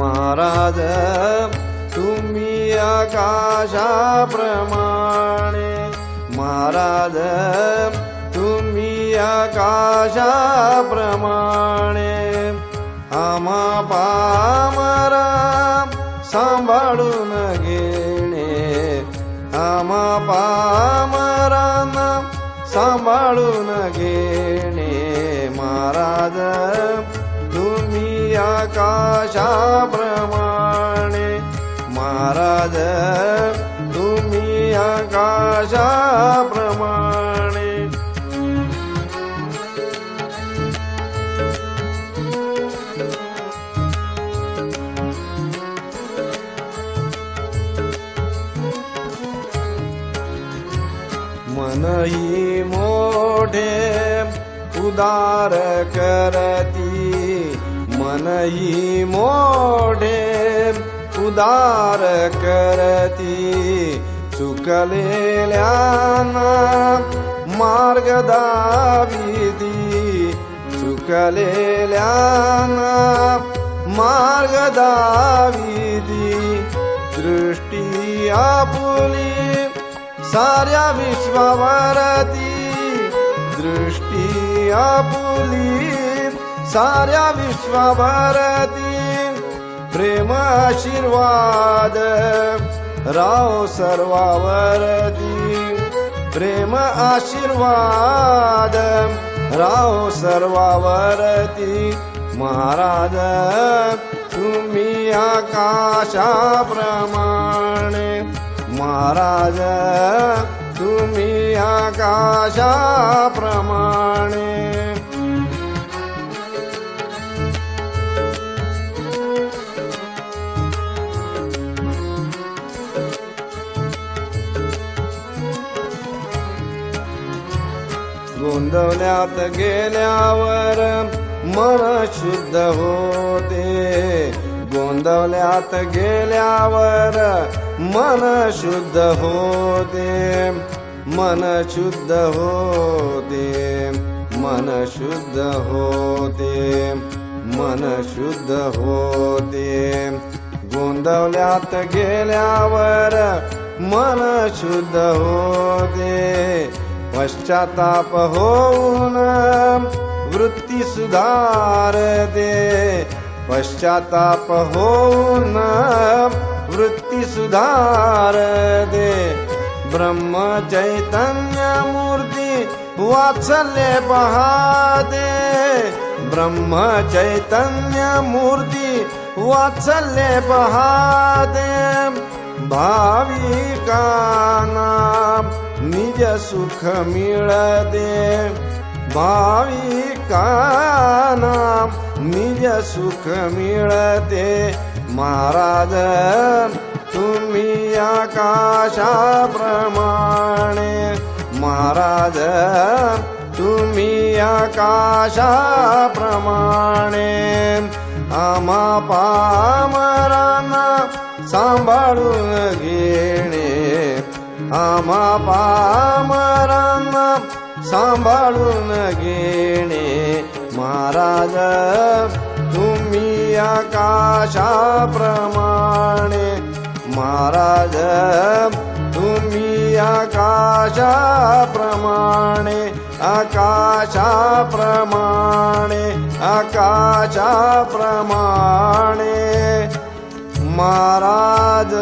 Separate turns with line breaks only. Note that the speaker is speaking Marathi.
महाराज तुम्ही आकाशाप्रमाणे महाराज तुम्ही आकाशाप्रमाणे आमा पामरा सांभाळून घेणे. आमा पामरांना सांभाळून घेणे. महाराज आकाशाप्रमाणे महाराज तुम्ही आकाशाप्रमाणे मनही मोठे उदार करती. मनही मोठे उदार करती. चुकलेल्यांना मार्ग दाविदी चुकलेल्यांना मार्ग दाविदी दृष्टी आपुली साऱ्या विश्वावरती. दृष्टी आपुली साऱ्या विश्वाभारती प्रेम आशीर्वाद. राव सर्वावरती प्रेम आशीर्वाद. राव सर्वावरती महाराज तुम्ही आकाशाप्रमाणे. महाराज तुम्ही आकाशा गोंधळल्यात गेल्यावर मन शुद्ध होते. गोंधवल्यात गेल्यावर मन शुद्ध होते. मन शुद्ध होते. मन शुद्ध होते. मन शुद्ध होते. गोंधवल्यात गेल्यावर मन शुद्ध होते. पश्चाताप होऊन वृत्ती सुधारते पश्चाताप होऊन वृत्ती सुधारते ब्रह्म चैतन्य मूर्ती वात्सल्य पहाते ब्रह्म चैतन्य मूर्ती वात्सल्य पहाते भाविकांना निज सुख मिळते. भाविकाना निज सुख मिळते. महाराज तुम्ही आकाशाप्रमाणे. महाराज तुम्ही आकाशाप्रमाणे. आम्हा पामरांना सांभाळून घे. आमा पामरांना सांभाळून घेणे. महाराज तुम्ही आकाशाप्रमाणे. महाराज तुम्ही आकाशाप्रमाणे. आकाशाप्रमाणे आकाशाप्रमाणे. महाराज.